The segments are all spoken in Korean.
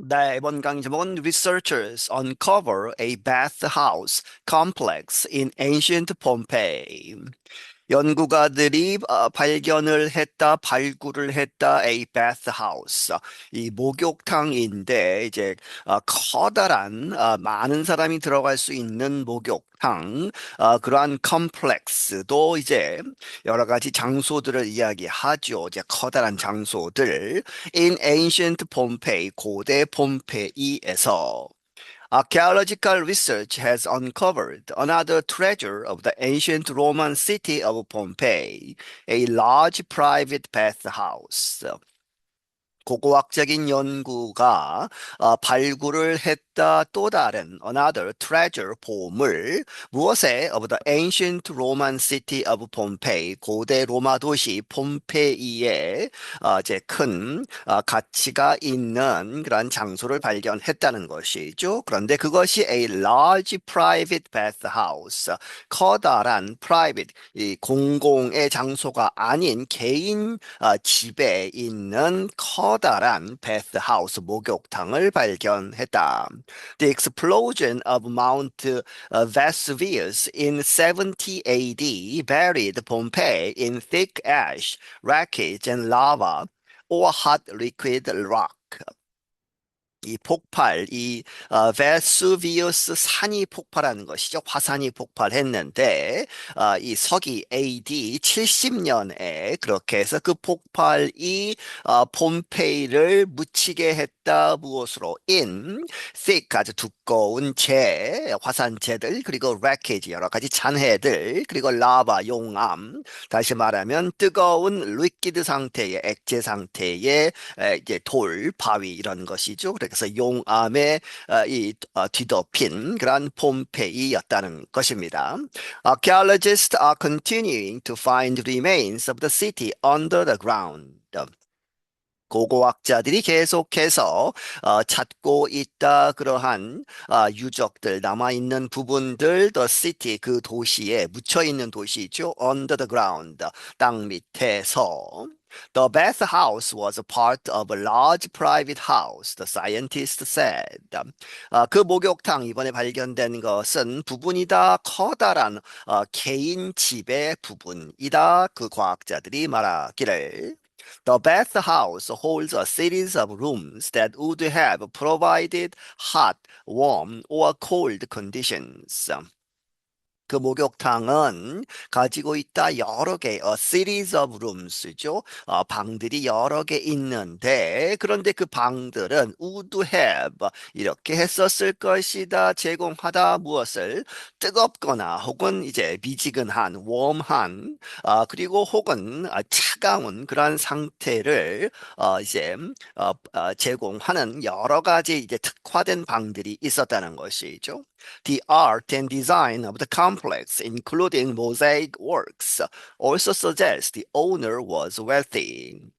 네, 이번 강의 제목은 Researchers uncover a bathhouse complex in ancient Pompeii. 연구가들이 어, 발견을 했다, 발굴을 했다, a bathhouse. 이 목욕탕인데 이제 어, 커다란 어, 많은 사람이 들어갈 수 있는 목욕탕, 어, 그러한 컴플렉스도 이제 여러 가지 장소들을 이야기하죠. 이제 커다란 장소들. In ancient Pompeii, 고대 폼페이에서. Archaeological research has uncovered another treasure of the ancient Roman city of Pompeii, a large private bathhouse. 고고학적인 연구가 어, 발굴을 했다 또 다른 another treasure 보물 무엇에 of the ancient Roman city of Pompeii 고대 로마 도시 폼페이에 어, 이제 큰 어, 가치가 있는 그런 장소를 발견했다는 것이죠. 그런데 그것이 a large private bathhouse 커다란 private 이 공공의 장소가 아닌 개인 어, 집에 있는 커 커다란 bathhouse 목욕탕을 발견했다. The explosion of Mount Vesuvius in 70 AD buried Pompeii in thick ash, wreckage, and lava or hot liquid rock. 이 폭발, 이 어, 베수비우스 산이 폭발하는 것이죠. 화산이 폭발했는데 어, 이 서기 AD 70년에 그렇게 해서 그 폭발이 어, 폼페이를 묻히게 했다 무엇으로 in thick 아주 두꺼운 재 화산재들 그리고 wreckage 여러 가지 잔해들 그리고 라바 용암 다시 말하면 뜨거운 리퀴드 상태의 액체 상태의 에, 이제 돌 바위 이런 것이죠. 그래서 용암에 어, 이 어, 뒤덮인 그런 폼페이였다는 것입니다. Archaeologists are continuing to find remains of the city under the ground. 고고학자들이 계속해서 어, 찾고 있다 그러한 어, 유적들 남아 있는 부분들 the city 그 도시에 묻혀 있는 도시죠 under the ground 땅 밑에서 The bathhouse was a part of a large private house, the scientist said. 어, 그 목욕탕 이번에 발견된 것은 부분이다 커다란 어, 개인 집의 부분이다 그 과학자들이 말하기를. The bathhouse holds a series of rooms that would have provided hot, warm, or cold conditions. 그 목욕탕은 가지고 있다 여러 개, a series of rooms죠. 어, 방들이 여러 개 있는데 그런데 그 방들은 would have 이렇게 했었을 것이다 제공하다 무엇을 뜨겁거나 혹은 이제 미지근한 웜한 어, 그리고 혹은 차가운 그런 상태를 어, 이제 어, 어, 제공하는 여러 가지 이제 특화된 방들이 있었다는 것이죠. The art and design of the complex, including mosaic works, also suggests the owner was wealthy.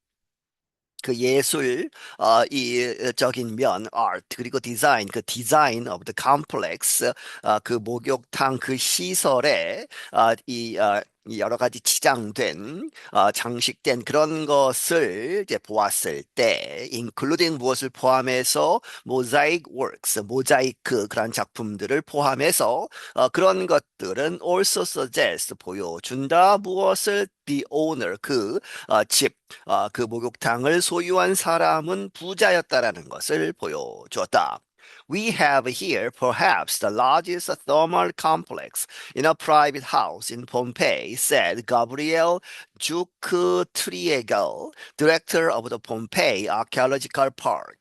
그 예술 어, 이적인 면 art 그리고 디자인 그 디자인 of the complex 어, 그 목욕탕 그 시설에 어, 이 어, 여러 가지 치장된 어, 장식된 그런 것을 이제 보았을 때 including 무엇을 포함해서 mosaic works 모자이크 그런 작품들을 포함해서 어, 그런 것들은 also suggest 보여준다 무엇을 the owner 그집 어, 어, 그 목욕탕을 소유한 사람은 부자였다라는 것을 보여주었다. We have here perhaps the largest thermal complex in a private house in Pompeii, said Gabriel Jukutriegel, director of the Pompeii Archaeological Park.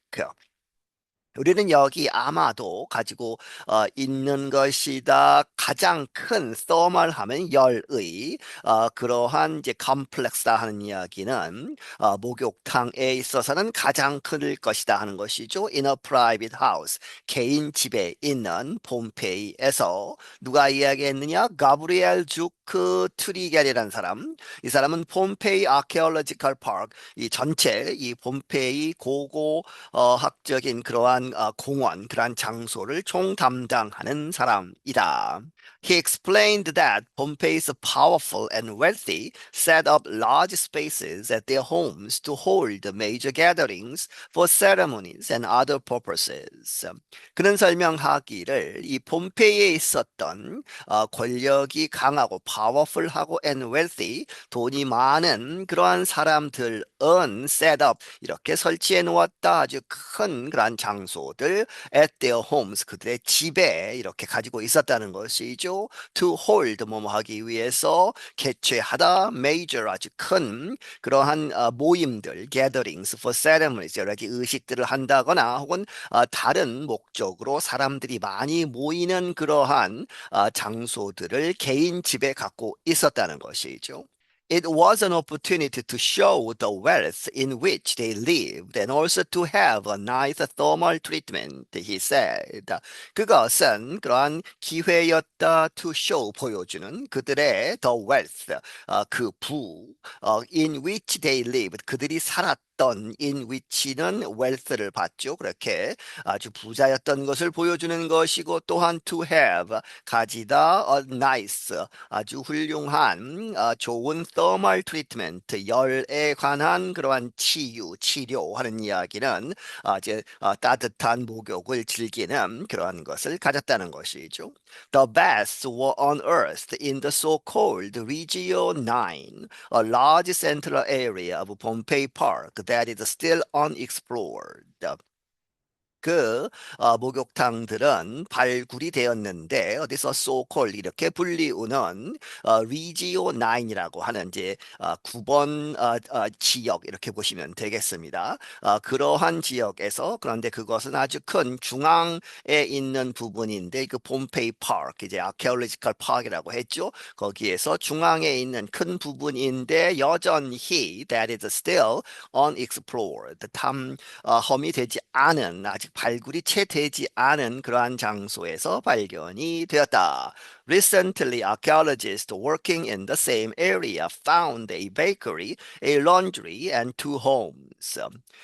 우리는 여기 아마도 가지고 어, 있는 것이다. 가장 큰 thermal 하면 열의 어, 그러한 이제 컴플렉스다 하는 이야기는 어, 목욕탕에 있어서는 가장 클 것이다 하는 것이죠. In a private house 개인 집에 있는 폼페이에서 누가 이야기했느냐? 가브리엘 주크 트리겔이라는 사람. 이 사람은 폼페이 아케올로지컬 파크 이 전체 이 폼페이 고고 어, 학적인 그러한 어, 공원 그러한 장소를 총 담당하는 사람이다. He explained that Pompey's powerful and wealthy set up large spaces at their homes to hold major gatherings for ceremonies and other purposes. 그는 설명하기를 이 폼페이에 있었던 어, 권력이 강하고 powerful하고 and wealthy 돈이 많은 그러한 사람들은 set up 이렇게 설치해 놓았다 아주 큰 그러한 장소 들 at their homes 그들의 집에 이렇게 가지고 있었다는 것이죠. to hold 뭐뭐 하기 위해서 개최하다 major 아주 큰 그러한 어, 모임들 gatherings for ceremonies 여러 가지 의식들을 한다거나 혹은 어, 다른 목적으로 사람들이 많이 모이는 그러한 어, 장소들을 개인 집에 갖고 있었다는 것이죠. It was an opportunity to show the wealth in which they lived and also to have a nice thermal treatment, he said. 그것은 그러한 기회였다 to show, 보여주는 그들의 the wealth, 어, 그 부, 어, in which they lived, 그들이 살았 던 in which는 wealth를 받죠. 그렇게 아주 부자였던 것을 보여주는 것이고 또한 to have 가지다 a nice 아주 훌륭한 아, 좋은 thermal treatment 열에 관한 그러한 치유 치료하는 이야기는 아, 이제 아, 따뜻한 목욕을 즐기는 그러한 것을 가졌다는 것이죠. The baths were unearthed in the so-called Regio 9, a large central area of Pompey Park that is still unexplored. 그 어, 목욕탕들은 발굴이 되었는데 어디서 소콜 이렇게 불리우는 어, 리지오 9이라고 하는 이제 어, 9번 어, 어, 지역 이렇게 보시면 되겠습니다. 어, 그러한 지역에서 그런데 그것은 아주 큰 중앙에 있는 부분인데 그 폼페이 파크 이제 아케올로지컬 파크이라고 했죠. 거기에서 중앙에 있는 큰 부분인데 여전히 that is still unexplored 탐 어, 되지 않은 아직 발굴이 채 되지 않은 그러한 장소에서 발견이 되었다. Recently, archaeologists working in the same area found a bakery, a laundry, and two homes.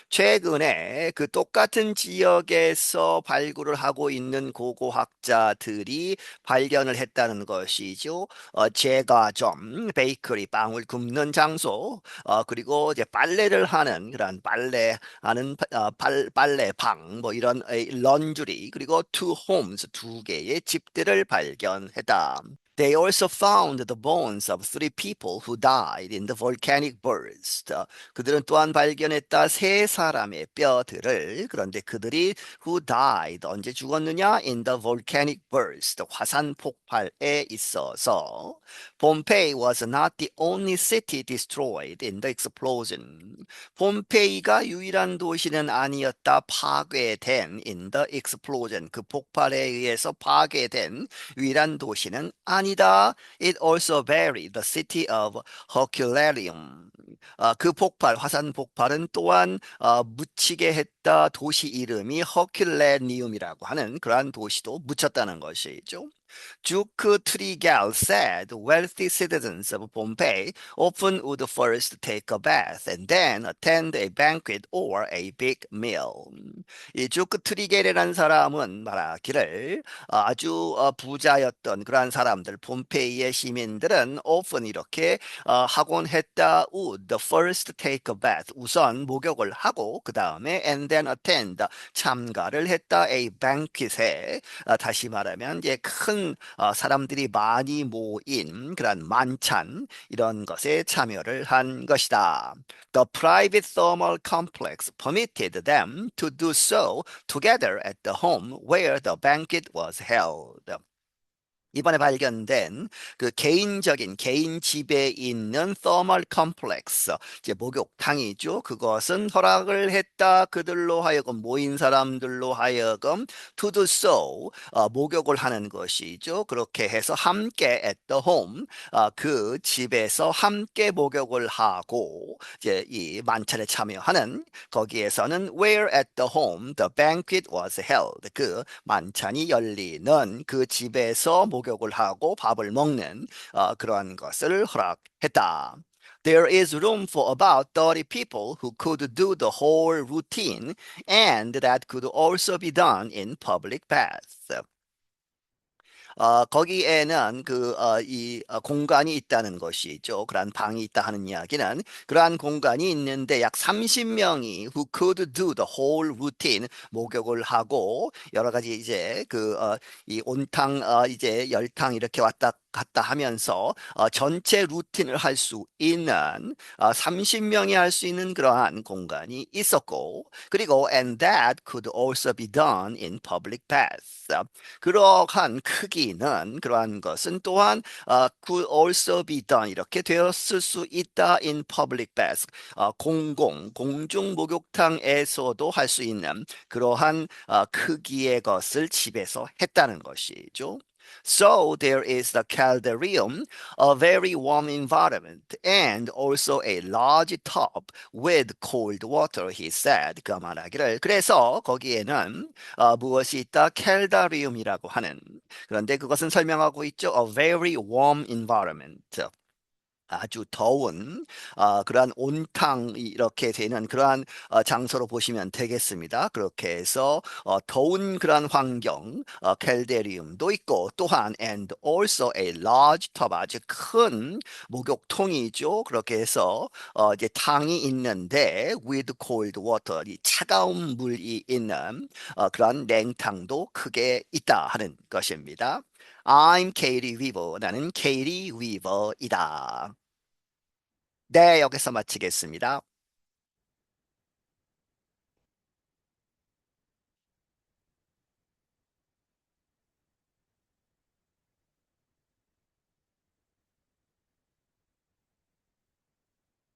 최근에 그 똑같은 지역에서 발굴을 하고 있는 고고학자들이 발견을 했다는 것이죠. 어, 제과점, 베이커리, 빵을 굽는 장소, 어, 그리고 이제 빨래를 하는 그런 빨래하는 어, 빨, 빨래방, 뭐 이런 런주리, 그리고 two homes, 두 개의 집들을 발견했다. They also found the bones of three people who died in the volcanic burst. 그들은 또한 발견했다 세 사람의 뼈들을 그런데 그들이 who died 언제 죽었느냐 in the volcanic burst 화산 폭발에 있어서 Pompeii was not the only city destroyed in the explosion. 폼페이가 유일한 도시는 아니었다 파괴된 in the explosion 그 폭발에 의해서 파괴된 유일한 도시는 아니 아니다. It also buried the city of Herculaneum. 어, 그 폭발, 화산 폭발은 또한 어, 묻히게 했다 도시 이름이 허큘레니움이라고 하는 그러한 도시도 묻혔다는 것이죠. Duke Trigal said wealthy citizens of Pompeii often would first take a bath and then attend a banquet or a big meal. 이 주크 트리겔이라는 사람은 말하기를 아주 부자였던 그러한 사람들, 폼페이의 시민들은 often 이렇게 하곤 했다. would first take a bath. 우선 목욕을 하고 그 다음에 and then attend 참가를 했다. a banquet에 다시 말하면 이제 큰 어, 사람들이 많이 모인 그런 만찬 이런 것에 참여를 한 것이다. The private thermal complex permitted them to do so together at the home where the banquet was held. 이번에 발견된 그 개인적인 개인 집에 있는 thermal complex 이제 목욕탕이죠. 그것은 허락을 했다. 그들로 하여금 모인 사람들로 하여금 to do so 어, 목욕을 하는 것이죠. 그렇게 해서 함께 at the home 어, 그 집에서 함께 목욕을 하고 이제 이 만찬에 참여하는 거기에서는 where at the home the banquet was held 그 만찬이 열리는 그 집에서 목 목욕을 하고 밥을 먹는 어, 그러한 것을 허락했다. There is room for about 30 people who could do the whole routine and that could also be done in public baths. 어, 거기에는 그, 어, 이 어, 공간이 있다는 것이죠. 그러한 방이 있다 하는 이야기는 그러한 공간이 있는데 약 30명이 who could do the whole routine 목욕을 하고 여러 가지 이제 그, 어, 이 온탕, 어, 이제 열탕 이렇게 왔다 갔다 하면서 어, 전체 루틴을 할 수 있는 어, 30명이 할 수 있는 그러한 공간이 있었고 그리고 and that could also be done in public baths. 그러한 크기는 그러한 것은 또한 어, could also be done 이렇게 되었을 수 있다 in public baths. 어, 공공 공중 목욕탕에서도 할 수 있는 그러한 어, 크기의 것을 집에서 했다는 것이죠. So there is the caldarium, a very warm environment, and also a large tub with cold water, he said. 그 말하기를. 그래서 거기에는 어, 무엇이 있다? 캘다리움이라고 하는. 그런데 그것은 설명하고 있죠. A very warm environment. 아주 더운 어, 그러한 온탕 이렇게 되는 그러한 어, 장소로 보시면 되겠습니다. 그렇게 해서 어, 더운 그러한 환경, 어, 켈데리움도 있고 또한 and also a large tub 아주 큰 목욕통이죠. 그렇게 해서 어, 이제 탕이 있는데 with cold water 이 차가운 물이 있는 어, 그러한 냉탕도 크게 있다 하는 것입니다. I'm Katie Weaver. 나는 Katie Weaver이다. 네, 여기서 마치겠습니다.